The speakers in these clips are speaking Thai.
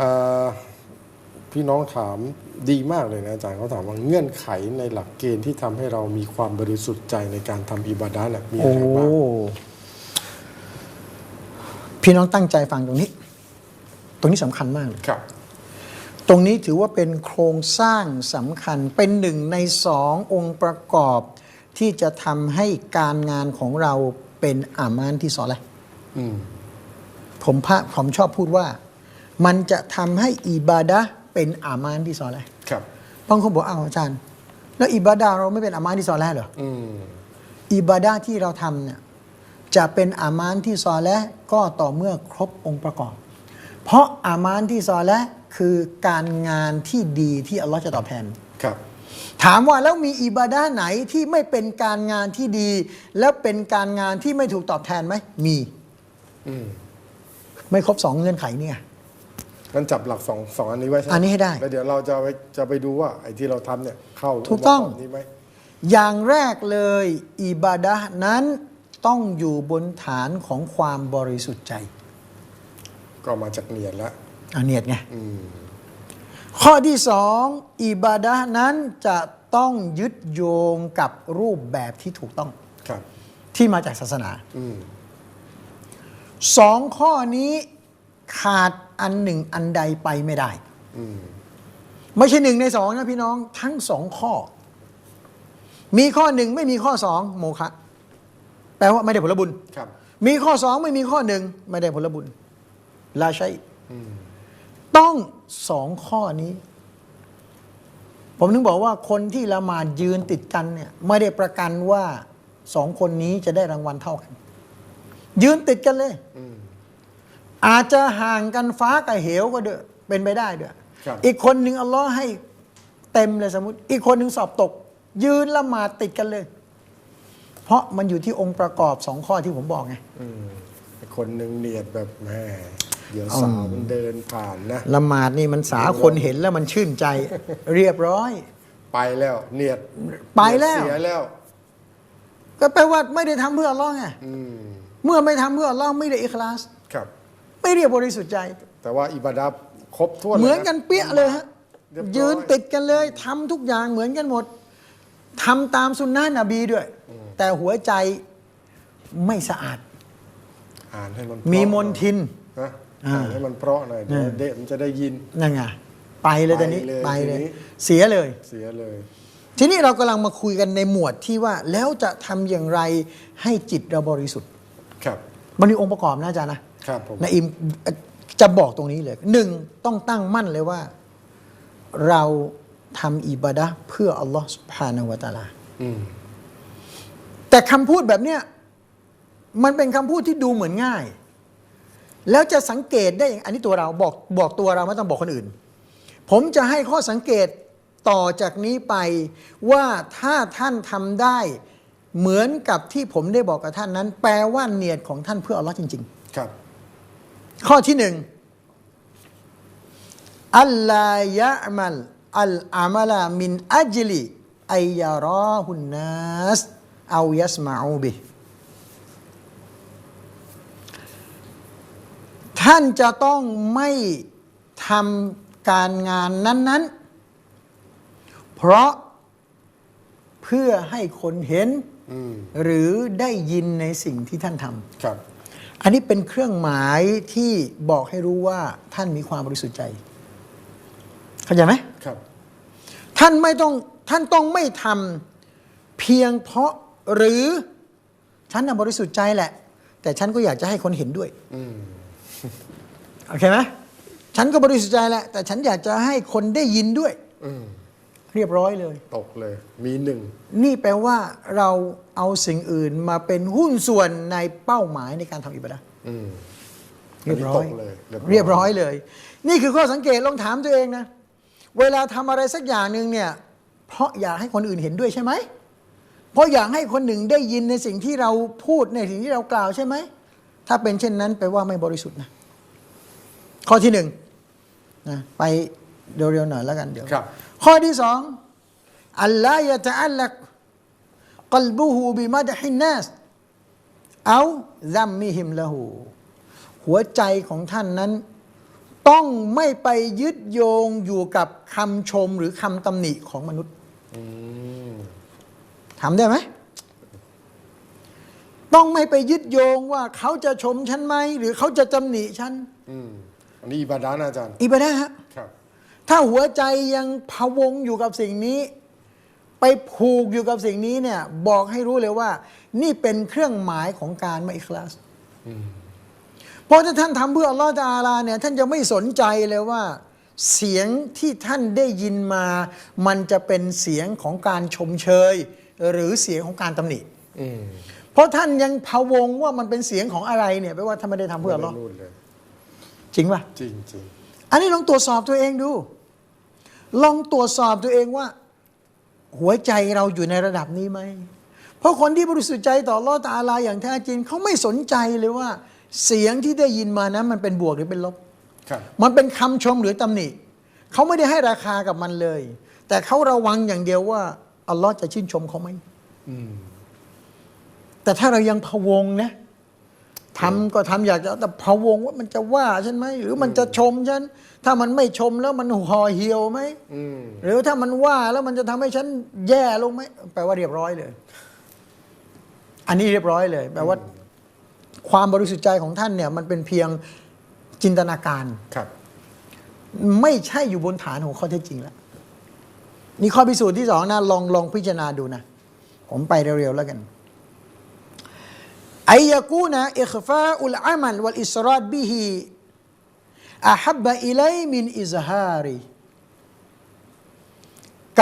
อ่าพี่น้องถามดีมากเลยนะอาจารย์เขาถามว่าเงื่อนไขในหลักเกณฑ์ที่ทำให้เรามีความบริสุทธิ์ใจในการทำอิบาดะห์น่ะมีโอ้อะไรบ้างพี่น้องตั้งใจฟังตรงนี้ ตรงนี้สำคัญมากเลยครับ ตรงนี้ถือว่าเป็นโครงสร้างสำคัญเป็นหนึ่งในสององค์ประกอบ ที่จะทำให้การงานของเราเป็นอามานที่ซอและห์อืมผมพะผมชอบพูดว่า มันจะทำให้อิบาดะห์เป็นอามานที่ซอและห์ครับบางคนบอกอ้าวอาจารย์ แล้วอิบาดะห์เราไม่เป็นอามานที่ซอและห์เหรออืมอิบาดะห์ที่เราทำเนี่ยจะเป็นอามานที่ซอและห์ก็ต่อเมื่อครบองค์ประกอบ เพราะอามานที่ซอและห์คือการงานที่ดีที่อัลลอฮ์จะตอบแทนครับ ถามว่าแล้วมีอิบาดะห์ไหนที่ไม่เป็นการงานที่ดี แล้วเป็นการงานที่ไม่ถูกตอบแทนไหมมีอืมไม่ครบสองเงื่อนไขเนี่ย งั้นจับหลักสองสองอันนี้ไว้ใช่ไหมอันนี้ให้ได้ แล้วเดี๋ยวเราจะไปจะไปดูว่าไอ้ที่เราทำเนี่ยเข้าถูกต้อง งค์ประบนี้ไหมอย่างแรกเลยอิบาดะห์นั้นต้องอยู่บนฐานของความบริสุทธิ์ใจก็มาจากเนียดแล้วอันเนียดไง อืมข้อที่สองอิบาดะห์นั้นจะต้องยึดโยงกับรูปแบบที่ถูกต้องครับ ที่มาจากศาสนาอืมสองข้อนี้ ขาดอันหนึ่งอันใดไปไม่ได้อืมไม่ใช่หนึ่งในสองนะพี่น้องทั้งสองข้อ มีข้อหนึ่งไม่มีข้อสองโมฆะแปลว่าไม่ได้ผลบุญครับมีข้อสองไม่มีข้อหนึ่งไม่ได้ผลบุญลาใช่อืมต้องสองข้อนี้ ผมถึงบอกว่าคนที่ละหมาดยืนติดกันเนี่ย ไม่ได้ประกันว่าสองคนนี้จะได้รางวัลเท่ากัน ยืนติดกันเลย อืมอาจจะห่างกันฟ้ากับเหวก็เด้อเป็นไปได้เด้อครับ อีกคนหนึ่งอัลลอฮ์ให้เต็มเลยสมมติ อีกคนหนึ่งสอบตก ยืนละหมาดติดกันเลย เพราะมันอยู่ที่องค์ประกอบสองข้อที่ผมบอกไง อืมไอ้คนหนึ่งเนียดแบบแหมเดี๋ยวสาวมันเดินผ่านนะ ละหมาดนี่มันสาคนเห็นแล้วมันชื่นใจ เรียบร้อย ไปแล้ว เนียดไปแล้ว เสียแล้ว ก็แปลว่าไม่ได้ทำเพื่ออัลลอฮ์ไงอืมเมื่อไม่ทำเพื่ออัลลอฮ์ไม่ได้อิคลาส ครับ ไม่เรียกบริสุทธิ์ใจ แต่ว่าอิบาดะห์ครบถ้วนลยะเหมือนกันเปี้ยเลยฮะเรีบร้อยืนติดกันเลยทำทุกอย่างเหมือนกันหมดทำตามสุนนะนบีด้วย แต่หัวใจไม่สะอาด อ่านให้มันมีเพราะมนทินนะอ่าอ่านให้มันเพราะหน่อยเดี๋ยวเด็กมันจะได้ยินนั่นไงไปเลยตอนนี้ไปเลยไปเลยทีนี้เสียเลยเสียเลย ทีนี้เรากำลังมาคุยกันในหมวดที่ว่าแล้วจะทำอย่างไรให้จิตเราบริสุทธิ์ ครับมันมีองค์ประกอบนะอาจารย์นะครับผม นะอิมจะบอกตรงนี้เลยหนึ่งต้องตั้งมั่นเลยว่า เราทำอิบาดะห์เพื่ออัลลอฮ์สุบฮานาละตะอาลาอืมแต่คำพูดแบบเนี้ยมันเป็นคำพูดที่ดูเหมือนง่าย แล้วจะสังเกตได้อย่างอันนี้ตัวเราบอกบอกตัวเราไม่ต้องบอกคนอื่น ผมจะให้ข้อสังเกตต่อจากนี้ไปว่าถ้าท่านทำได้เหมือนกับที่ผมได้บอกกับท่านนั้น แปลว่าเนียดของท่านเพื่ออัลลอฮ์จริง ๆ ครับ ข้อที่หนึ่งอัลลายะมัลอัลอามัลามินอัจลิอัยยารอฮุนนัสเอายัสมาอูบิท่านจะต้องไม่ทำการงานนั้น ๆ เพราะเพื่อให้คนเห็นอืมหรือได้ยินในสิ่งที่ท่านทำครับ อันนี้เป็นเครื่องหมายที่บอกให้รู้ว่าท่านมีความบริสุทธิ์ใจ เข้าใจไหมครับ ท่านไม่ต้องท่านต้องไม่ทำเพียงเพราะหรือฉันน่ะบริสุทธิ์ใจแหละ แต่ฉันก็อยากจะให้คนเห็นด้วยอืมโอเคไหมฉันก็บริสุทธิ์ใจแหละ แต่ฉันอยากจะให้คนได้ยินด้วย อืม เรียบร้อยเลย ตกเลย มีหนึ่ง นี่แปลว่าเราเอาสิ่งอื่นมาเป็นหุ้นส่วนในเป้าหมายในการทำอิบาดะห์อืมเรียบร้อย นนี้ตกเลยเรียบร้อยเลย นี่คือข้อสังเกตลองถามตัวเองนะ เวลาทำอะไรสักอย่างหนึ่งเนี่ย เพราะอยากให้คนอื่นเห็นด้วยใช่ไหม เพราะอยากให้คนหนึ่งได้ยินในสิ่งที่เราพูดในสิ่งที่เรากล่าวใช่ไหม ถ้าเป็นเช่นนั้นแปลว่าไม่บริสุทธิ์นะ ข้อที่หนึ่งนะไป เร็วๆหน่อยแล้วกันเดี๋ยวครับ ข้อที่สองอัลลายะตะอัลลักกลบุฮูบิมัดฮินนัสเอาซัมมิฮิมละหูหัวใจของท่านนั้น ต้องไม่ไปยึดโยงอยู่กับคำชมหรือคำตำหนิของมนุษย์อืมทำได้ไหมต้องไม่ไปยึดโยงว่าเขาจะชมฉันไหมหรือเขาจะตำหนิฉันอืมอันนี้อิบาดานะอาจารย์ อิบาดะห์ฮะครับ ถ้าหัวใจยังพะวงอยู่กับสิ่งนี้ ไปผูกอยู่กับสิ่งนี้เนี่ยบอกให้รู้เลยว่า นี่เป็นเครื่องหมายของการไม่อิคลาสอืมเพราะถ้าท่านทำเพื่ออัลลอฮฺตะอาลาเนี่ยท่านจะไม่สนใจเลยว่า เสียงที่ท่านได้ยินมา มันจะเป็นเสียงของการชมเชย หรือเสียงของการตำหนิอืมเพราะท่านยังพะวงว่ามันเป็นเสียงของอะไรเนี่ยแปลว่าท่านไม่ได้ทำเพื่ออัลลอฮ์ไม่ได้นู่นเลยจริงป่ะจริงจริงอันนี้ลองตรวจสอบตัวเองดู ลองตรวจสอบตัวเองว่า หัวใจเราอยู่ในระดับนี้ไหม เพราะคนที่บริสุทธิ์ใจต่ออัลลอฮ์ตะอาลาอย่างแท้จริงเขาไม่สนใจเลยว่า เสียงที่ได้ยินมานั้นมันเป็นบวกหรือเป็นลบครับมันเป็นคำชมหรือตำหนิเขาไม่ได้ให้ราคากับมันเลย แต่เขาระวังอย่างเดียวว่าอัลลอฮ์จะชื่นชมเขาไหมอืมแต่ถ้าเรายังพะวงนะ ทำก็ทำอยากจะแต่พะวงว่ามันจะว่าฉันไหมหรือมันจะชมฉันถ้ามันไม่ชมแล้วมันห่อเหี่ยวไหมอืมหรือถ้ามันว่าแล้วมันจะทำให้ฉันแย่ลงไหมแปลว่าเรียบร้อยเลย อันนี้เรียบร้อยเลย แปลว่า ความบริสุทธิ์ใจของท่านเนี่ย มันเป็นเพียงจินตนาการครับ ไม่ใช่อยู่บนฐานของข้อเท็จจริงแล้วนี่ข้อพิสูจน์ที่สองนะลองลองพิจารณาดูนะผมไปเร็วๆแล้วกัน อายกูนะอิคฟาอุลอามัลวัลอิสรอดบิฮิอาฮับบะอิลัยมินอิซฮารี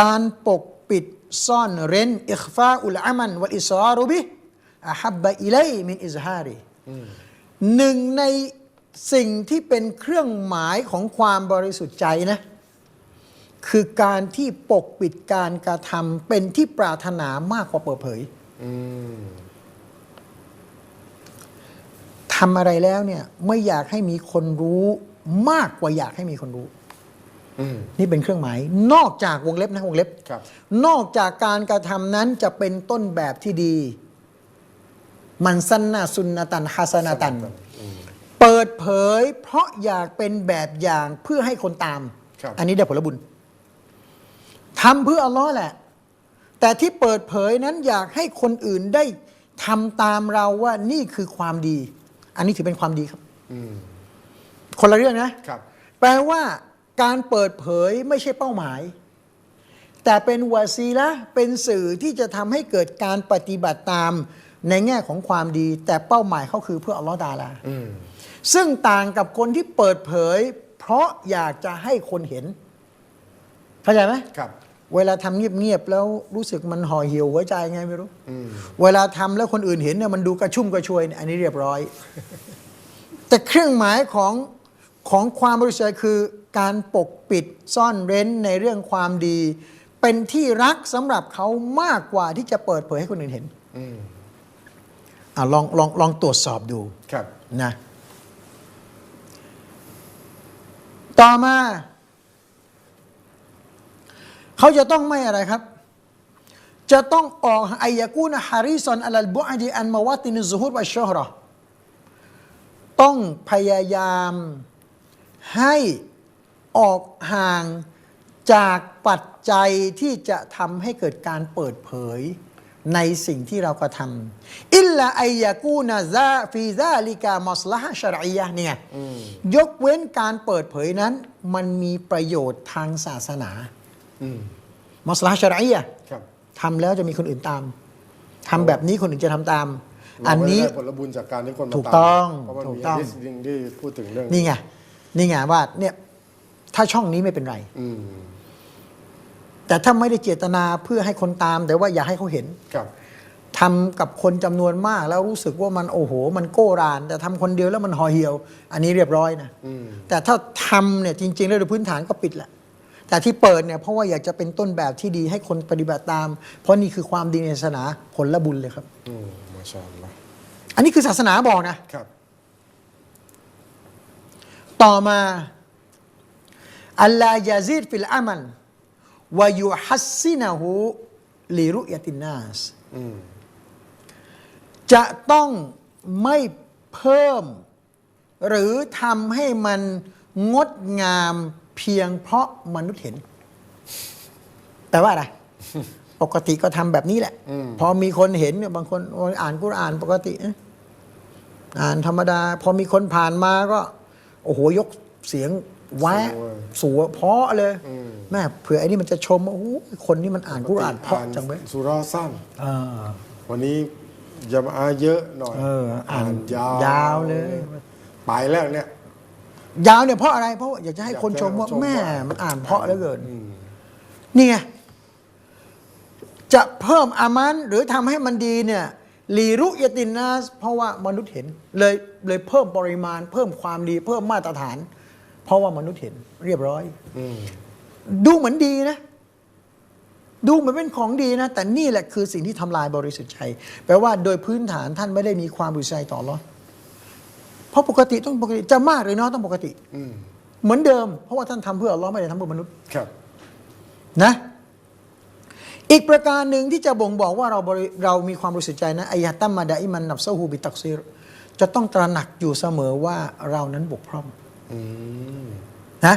การปกปิดซ่อนเร้นอิคฟาอุลอามัลวัลอิสรารุบิอาฮับบะอิลัยมินอิซฮารีหนึ่งในสิ่งที่เป็นเครื่องหมายของความบริสุทธิ์ใจนะ คือการที่ปกปิดการกระทำเป็นที่ปรารถนามากกว่าเปิดเผยอื ทำอะไรแล้วเนี่ยไม่อยากให้มีคนรู้มากกว่าอยากให้มีคนรู้ อืม นี่เป็นเครื่องหมาย นอกจากวงเล็บนะวงเล็บ ครับ นอกจากการกระทำนั้นจะเป็นต้นแบบที่ดี มันสันนาสุนนตันฮัสนาตัน อืม เปิดเผยเพราะอยากเป็นแบบอย่างเพื่อให้คนตาม ครับ อันนี้ได้ผลบุญทำเพื่ออัลลอฮ์แหละ แต่ที่เปิดเผยนั้นอยากให้คนอื่นได้ทำตามเราว่านี่คือความดี อันนี้ถือเป็นความดีครับอืมคนละเรื่องนะครับแปลว่าการเปิดเผยไม่ใช่เป้าหมาย แต่เป็นวาซีละเป็นสื่อที่จะทำให้เกิดการปฏิบัติตามในแง่ของความดี แต่เป้าหมายเขาคือเพื่ออัลลอฮ์ตาอาลาอืมซึ่งต่างกับคนที่เปิดเผย เพราะอยากจะให้คนเห็น เข้าใจไหมครับ เวลาทำเงียบๆแล้วรู้สึกมันห่อเหี่ยวหัวใจไงไม่รู้อืมเวลาทำแล้วคนอื่นเห็นเนี่ยมันดูกระชุ่มกระชวยเนี่ยอันนี้เรียบร้อย แต่เครื่องหมายของของความบริสุทธิ์ใจคือการปกปิดซ่อนเร้นในเรื่องความดี เป็นที่รักสำหรับเขามากกว่าที่จะเปิดเผยให้คนอื่นเห็นอืมอะลองลองลองตรวจสอบดูครับนะ ต่อมา เขาจะต้องไม่อะไรครับ จะต้องออกอายกูนฮาริซอนอัลบุอดีอันมาวาตินซุฮุดวะชอฮรอต้องพยายามให้ออกห่างจากปัจจัยที่จะทำให้เกิดการเปิดเผยในสิ่งที่เรากระทำอิลลาอายกูนาซาฟีซาลิกามัสลาฮะชะรอียะห์เนี่ยอืมยกเว้นการเปิดเผยนั้น มันมีประโยชน์ทางศาสนาอื มมัสลาฮะชะรอียะห์ครับทำแล้วจะมีคนอื่นตามทำแบบนี้คนอื่นจะทำตาม อันนี้เราไม่ได้ผลบุญจากการที่คนมาถูกต้องเพราะมันถูมีกต้องฮะดิษหนึ่งที่พูดถึงเรื่องนี่ไงนี่ไงว่าเนี่ยถ้าช่องนี้ไม่เป็นไรอืมแต่ถ้าไม่ได้เจตนาเพื่อให้คนตาม แต่ว่าอยากให้เขาเห็นครับทำกับคนจำนวนมากแล้วรู้สึกว่ามันโอ้โห มันโก้ราน แต่ทำคนเดียวแล้วมันห่อเหี่ยว อันนี้เรียบร้อยนะอืมแต่ถ้าทำเนี่ยจริง ๆ แล้วโดยพื้นฐานก็ปิดแหละ แต่ที่เปิดเนี่ยเพราะว่าอยากจะเป็นต้นแบบที่ดีให้คนปฏิบัติตาม เพราะนี่คือความดีในศาสนาผลละบุญเลยครับ อืมมาชาอัลลอฮ์อันนี้คือศาสนาบอกนะ ครับ ต่อมาอัลลายาซีดฟิลอามันวายุฮัสซินะฮูลิรุยตินนาสอืมจะต้องไม่เพิ่ม หรือทำให้มันงดงาม เพียงเพราะมนุษย์เห็น แต่ว่าอะไร ปกติก็ทำแบบนี้แหละ พอมีคนเห็นเนี่ยบางคนอ่านกุรอานปกตินะอ่านธรรมดา พอมีคนผ่านมาก็ โอ้โหยกเสียงแวะสัวเพราะเลยแม่เผื่อไอ้นี่มันจะชมว่าโอ้โหคนนี้มันอ่านกุรอานเพราะจังเว้ยสุราสั้นอ่าวันนี้ยามาอาเยอะหน่อยเอออ่านยาวยาวเลย ไปแล้วเนี่ย ยาวเนี่ยเพราะอะไรเพราะว่าอยากจะให้คนชมว่าอยากจะชมว่าแม่มันอ่านเพราะเหลือเกินนี่ไงจะเพิ่มอามันหรือทำให้มันดีเนี่ยลีรุยตินนาสเพราะว่ามนุษย์เห็นเลยเลยเพิ่มปริมาณ เพิ่มความดี เพิ่มมาตรฐาน เพราะว่ามนุษย์เห็นเรียบร้อยอืมดูเหมือนดีนะ ดูเหมือนเป็นของดีนะ แต่นี่แหละคือสิ่งที่ทำลายบริสุทธิ์ใจแปลว่าโดยพื้นฐานท่านไม่ได้มีความบริสุทธิ์ใจต่อหรอ เพราะปกติต้องปกติจะมากหรือน้อยต้องปกติ อืมเหมือนเดิม เพราะว่าท่านทำเพื่ออัลลอฮ์ไม่ได้ทำเพื่อมนุษย์ครับนะ อีกประการหนึ่งที่จะบ่งบอกว่าเราบริเรามีความบริสุทธิ์ใจนะอายะตัมมาดาอิมันนับซาฮูบิตักซีรจะต้องตระหนักอยู่เสมอว่าเรานั้นบกพร่องอืมนะ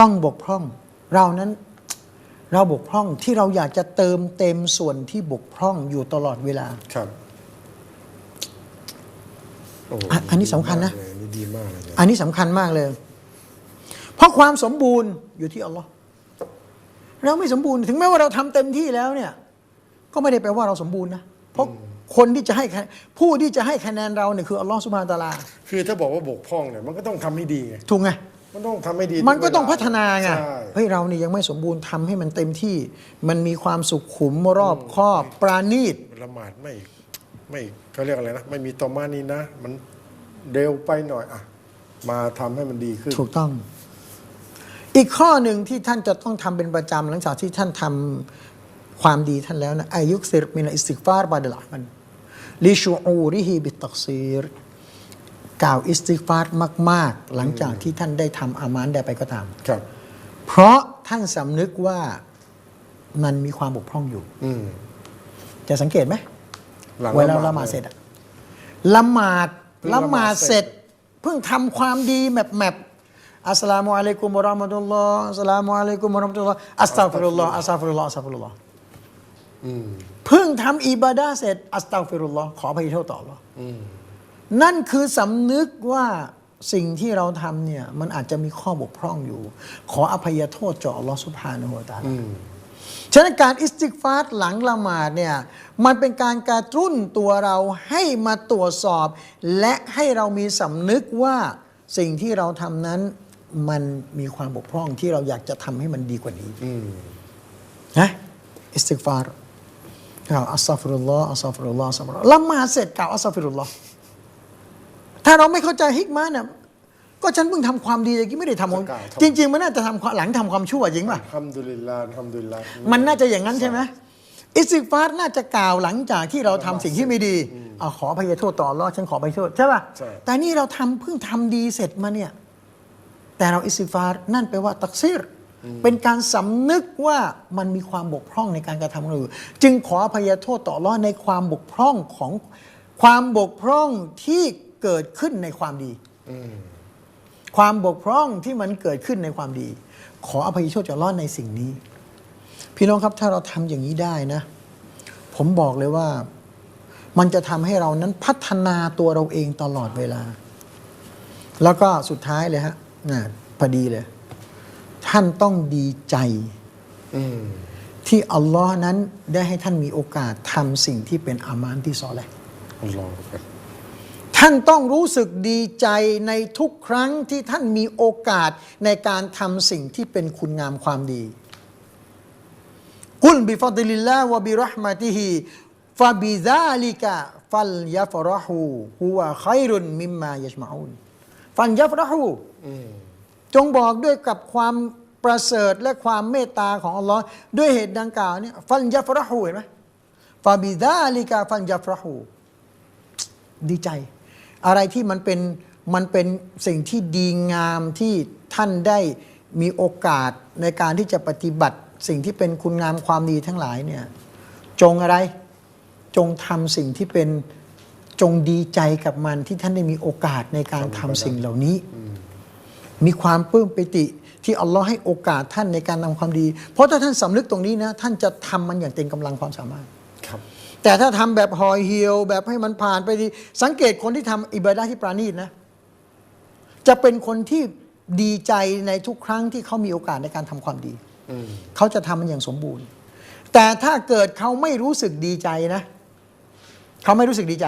ต้องบกพร่อง เรานั้น เราบกพร่องที่เราอยากจะเติมเต็มส่วนที่บกพร่องอยู่ตลอดเวลา ครับ โอ้โหอะอันนี้สำคัญนะดีมากเลยอันนี่ดีมากเลยนะอันนี้สำคัญมากเลย เพราะความสมบูรณ์อยู่ที่อัลลอฮ์เราไม่สมบูรณ์ ถึงแม้ว่าเราทำเต็มที่แล้วเนี่ย ก็ไม่ได้แปลว่าเราสมบูรณ์นะ เพราะคนที่จะให้คะผู้ที่จะให้คะแนนเราเนี่ยคืออัลลอฮ์สุบฮานตะอาลา คือถ้าบอกว่าบกพร่องเนี่ยมันก็ต้องทำให้ดีไงถูกไง มันต้องทำให้ดีมันก็ต้องทุเวลพัฒนาไง ใช่เฮ้ย เรานี่ยังไม่สมบูรณ์ทำให้มันเต็มที่ มันมีความสุขุมรอบคอบ ปราณีต ละหมาดไม่ ไม่เขาเรียกอะไรนะ ไม่มีตอมานี่นะ มันเร็วไปหน่อยอะมาทำให้มันดีขึ้น ถูกต้อง อีกข้อหนึ่งที่ท่านจะต้องทำเป็นประจำหลังจากที่ท่านทำความดีท่านแล้วนะอายุสิรมินอิสติกฟาร์บาดลอามันลิชูอูริฮิบิตตักซีรกล่าวอิสติกฟาร์มาก ๆ หลังจากที่ท่านได้ทำอามานใดไปก็ตามครับ เพราะท่านสำนึกว่ามันมีความบกพร่องอยู่อืมจะสังเกตไหม หลังเวลาละหมาดเสร็จอะละหมาดเพิ่งละละหหมามาดดเสเสร็ร็จ จ เพิ่งทำความดีแมบแมบอัสสลามุอะลัยกุมวะเราะห์มะตุลลอฮ์อัสสลามุอะลัยกุมวะเราะห์มะตุลลอฮ์อัสตัฆฟิรุลลอฮ์อัสตัฆฟิรุลลอฮ์อัสตัฆฟิรุลลอฮ์อืมเพิ่งทำอิบาดาเสร็จอัสตัฆฟิรุลลอฮ์ขออภัยโทษต่ออัลลอฮ์อืมนั่นคือสำนึกว่าสิ่งที่เราทำเนี่ยมันอาจจะมีข้อบกพร่องอยู่ ขออภัยโทษต่ออัลลอฮ์ซุบฮานะฮูวะตะอาลา อืม ฉะนั้นการอิสติกฟาร์หลังละหมาดเนี่ยมันเป็นการกระตุ้นตัวเราให้มาตรวจสอบ และให้เรามีสำนึกว่าสิ่งที่เราทำนั้นมันมีความบกพร่องที่เราอยากจะทำให้มันดีกว่านี้อืมนะอิสติกฟาร์กล่าวอัสซาฟิรุลลอฮ์อัสซาฟิรุลลอฮ์อัสซาฟิรุลลอฮ์ละหมาดเสร็จกล่าวอัสซาฟิรุลลอฮ์ถ้าเราไม่เข้าใจฮิกมาเนี่ย ก็ฉันเพิ่งทำความดีตะกี้ไม่ได้ทำความจริง ๆ มันน่าจะทำความหลังทำความชั่วจริงป่ะอัลฮัมดุลิลลาห์อัลฮัมดุลิลลาห์มันน่าจะอย่างนั้นใช่ไหมอิสติกฟาร์น่าจะกล่าวหลังจากที่เราทำสิ่งที่ไม่ดีเอาขออภัยโทษต่ออัลลอฮ์ฉันขออภัยโทษใช่ป่ะใช่แต่นี่เราทำเพิ่งทำดีเสร็จมาเนี่ย แต่เราอิสติกฟาร์นั่นแปลว่าตักซีรเป็นการสำนึกว่ามันมีความบกพร่องในการกระทำของเราอยู่จึงขออภัยโทษต่ออัลลอฮ์ในความบกพร่องของความบกพร่องที่เกิดขึ้นในความดีอืม ความบกพร่องที่มันเกิดขึ้นในความดี ขออภัยโทษจากอัลลอฮ์ในสิ่งนี้ พี่น้องครับถ้าเราทำอย่างนี้ได้นะ ผมบอกเลยว่ามันจะทำให้เรานั้นพัฒนาตัวเราเองตลอดเวลา แล้วก็สุดท้ายเลยฮะน่ะพอดีเลย ท่านต้องดีใจอืมที่อัลลอฮ์นั้นได้ให้ท่านมีโอกาสทำสิ่งที่เป็นอามานที่ซอแหละอัลลอฮฺครับ ท่านต้องรู้สึกดีใจในทุกครั้งที่ท่านมีโอกาสในการทำสิ่งที่เป็นคุณงามความดี กุลบิฟัดลิลลาฮ์วะบิรห์มะติฮิฟะบิซาลิกะฟัลยะฟรหูฮุวะขัยรุนมิมมายชมาอุนฟัลยะฟรหูจงบอกด้วยกับความประเสริฐและความเมตตาของอัลลอฮ์ด้วยเหตุดังกล่าวนี่ฟันยัฟรหูเห็นไหมฟาบิดาลิกาฟันยัฟรหูดีใจ อะไรที่มันเป็นมันเป็นสิ่งที่ดีงามที่ท่านได้มีโอกาสในการที่จะปฏิบัติสิ่งที่เป็นคุณงามความดีทั้งหลายเนี่ยจงอะไรจงทำสิ่งที่เป็นจงดีใจกับมันที่ท่านได้มีโอกาสในการทำสิ่งเหล่านี้ มีความปลื้มปิติที่อัลลอฮ์ให้โอกาสท่านในการทำความดี เพราะถ้าท่านสำนึกตรงนี้นะ ท่านจะทำมันอย่างเต็มกำลังความสามารถ แต่ถ้าทำแบบหอยเหี่ยว แบบให้มันผ่านไปดีสังเกตคนที่ทำอิบาดะห์ที่ปราณีตนะ จะเป็นคนที่ดีใจในทุกครั้งที่เขามีโอกาสในการทำความดีอืมเขาจะทำมันอย่างสมบูรณ์ แต่ถ้าเกิดเขาไม่รู้สึกดีใจนะเขาไม่รู้สึกดีใจ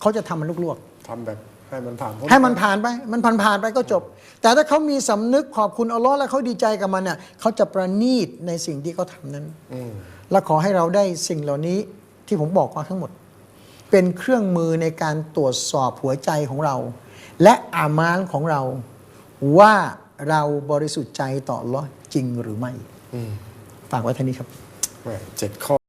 เขาจะทำมันลวกทำแบบให้มันผ่านพ้ๆให้มันผ่านไป มันผ่านผ่านๆไปก็จบ แต่ถ้าเขามีสำนึกขอบคุณอัลลอฮ์และเขาดีใจกับมันเนี่ยเขาจะประณีตในสิ่งที่เขาทำนั้นอืมและขอให้เราได้สิ่งเหล่านี้ ที่ผมบอกมาทั้งหมด เป็นเครื่องมือในการตรวจสอบหัวใจของเรา และอามานของเราว่าเราบริสุทธิ์ใจต่ออัลลอฮ์จริงหรือไม่อืมฝากไว้เท่านี้ครับแหม่เจ็ดข้อ